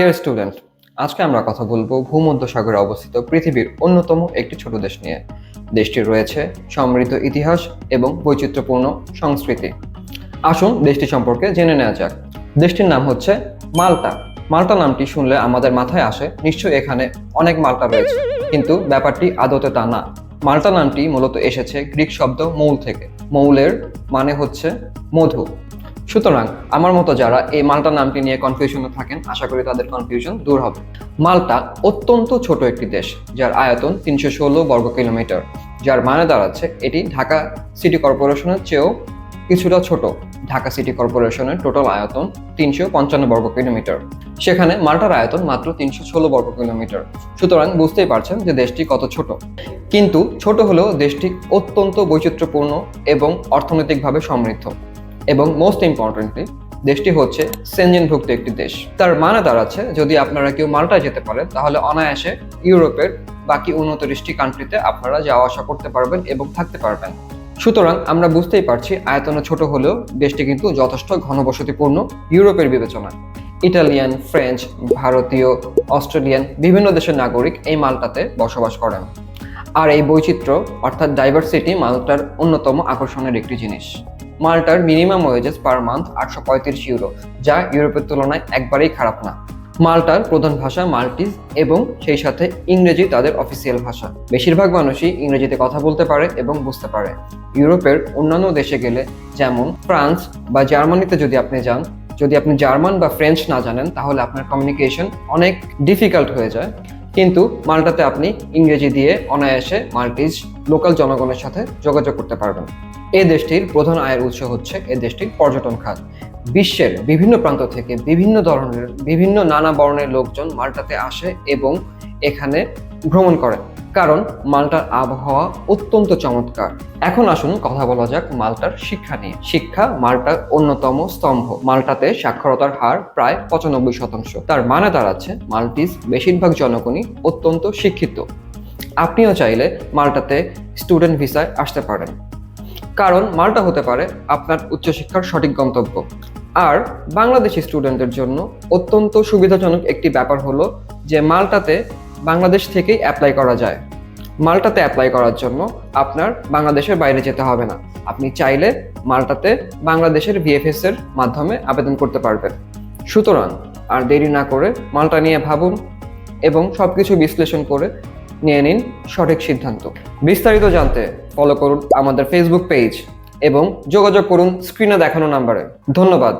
Dear student আজকে আমরা কথা বলব ভূমধ্যসাগরে অবস্থিত পৃথিবীর অন্যতম একটি ছোট দেশ নিয়ে। দেশটির রয়েছে সমৃদ্ধ ইতিহাস এবং বৈচিত্র্যপূর্ণ সংস্কৃতি। আসুন দেশটি সম্পর্কে জেনে নেওয়া যাক। দেশটির নাম হচ্ছে মাল্টা। মাল্টা নামটি শুনলে আমাদের মাথায় আসে, নিশ্চয়ই এখানে অনেক মাল্টা রয়েছে। কিন্তু ব্যাপারটি আদতে তা না। মাল্টা নামটি মূলত এসেছে গ্রিক শব্দ মৌল থেকে। মৌলের মানে হচ্ছে মধু। সুতরাং আমার মতো যারা এই মাল্টা নামটি নিয়ে কনফিউশনে থাকেন, আশা করি তাদের কনফিউশন দূর হবে। মাল্টা অত্যন্ত ছোট একটি দেশ, যার আয়তন তিনশো ষোলো বর্গ কিলোমিটার, যার মানে দাঁড়াচ্ছে এটি ঢাকা সিটি কর্পোরেশনের চেয়েও কিছুটা ছোট। ঢাকা সিটি কর্পোরেশনের টোটাল আয়তন তিনশো পঞ্চান্ন বর্গ কিলোমিটার। সেখানে মাল্টার আয়তন মাত্র তিনশো ষোলো বর্গ কিলোমিটার। সুতরাং বুঝতেই পারছেন যে দেশটি কত ছোট। কিন্তু ছোট হলেও দেশটি অত্যন্ত বৈচিত্র্যপূর্ণ এবং অর্থনৈতিকভাবে সমৃদ্ধ। এবং মোস্ট ইম্পর্টেন্টলি দেশটি হচ্ছে সেনজেনভুক্ত একটি দেশ। তার মানে দাঁড়াচ্ছে যদি আপনারা কেউ মাল্টায় যেতে পারেন, তাহলে অনায়াসে ইউরোপের বাকি উনত্রিশটি কান্ট্রিতে আপনারা যাওয়া আসা করতে পারবেন এবং থাকতে পারবেন। সুতরাং আমরা বুঝতেই পারছি, আয়তনে ছোট হলেও দেশটি কিন্তু যথেষ্ট ঘনবসতিপূর্ণ ইউরোপের বিবেচনায় ইটালিয়ান ফ্রেঞ্চ ভারতীয় অস্ট্রেলিয়ান বিভিন্ন দেশের নাগরিক এই মালটাতে বসবাস করেন। আর এই বৈচিত্র্য, অর্থাৎ ডাইভার্সিটি মালটার অন্যতম আকর্ষণের একটি জিনিস। মাল্টার মিনিমাম ওয়েজেস পার মান্থ আটশো পঁয়ত্রিশ ইউরো যা ইউরোপের তুলনায় একবারেই খারাপ না। মাল্টার প্রধান ভাষা মাল্টিজ এবং সেই সাথে ইংরেজি তাদের অফিসিয়াল ভাষা। বেশিরভাগ মানুষই ইংরেজিতে কথা বলতে পারে এবং বুঝতে পারে। ইউরোপের অন্যান্য দেশে গেলে যেমন ফ্রান্স বা জার্মানিতে যদি আপনি যান, যদি আপনি জার্মান বা ফ্রেঞ্চ না জানেন, তাহলে আপনার কমিউনিকেশন অনেক ডিফিকাল্ট হয়ে যায়। কিন্তু মাল্টাতে আপনি ইংরেজি দিয়ে অনায়াসে মাল্টিজ লোকাল জনগণের সাথে যোগাযোগ করতে পারবেন। এই দেশটির প্রধান আয়ের উৎস হচ্ছে এই দেশটির পর্যটন খাত। বিশ্বের বিভিন্ন প্রান্ত থেকে বিভিন্ন ধরনের, বিভিন্ন নানা বর্ণের লোকজন মাল্টাতে আসে এবং এখানে ভ্রমণ করে কারণ মালটার আবহাওয়া অত্যন্ত চমৎকার। এখন আসুন কথা বলা যাক মালটার শিক্ষা নিয়ে। শিক্ষা মালটার অন্যতম স্তম্ভ। মালটাতে সাক্ষরতার হার প্রায় পঁচানব্বই শতাংশ। তার মানে দাঁড়াচ্ছে মাল্টিস বেশিরভাগ জনগণই অত্যন্ত শিক্ষিত। আপনিও চাইলে মালটাতে স্টুডেন্ট ভিসায় আসতে পারেন। কারণ মালটা হতে পারে আপনার উচ্চশিক্ষার সঠিক গন্তব্য। আর বাংলাদেশি স্টুডেন্টদের জন্য অত্যন্ত সুবিধাজনক একটি ব্যাপার হলো যে মাল্টাতে বাংলাদেশ থেকেই অ্যাপ্লাই করা যায়। মাল্টাতে অ্যাপ্লাই করার জন্য আপনার বাংলাদেশের বাইরে যেতে হবে না। আপনি চাইলে মাল্টাতে বাংলাদেশের ভিএফএস এর মাধ্যমে আবেদন করতে পারবেন। সুতরাং আর দেরি না করে মাল্টা নিয়ে ভাবুন এবং সবকিছু বিশ্লেষণ করে নিয়ে নিন সঠিক সিদ্ধান্ত। বিস্তারিত জানতে ফলো করুন আমাদের ফেসবুক পেজ এবং যোগাযোগ করুন স্ক্রিনে দেখানো নাম্বারে ধন্যবাদ।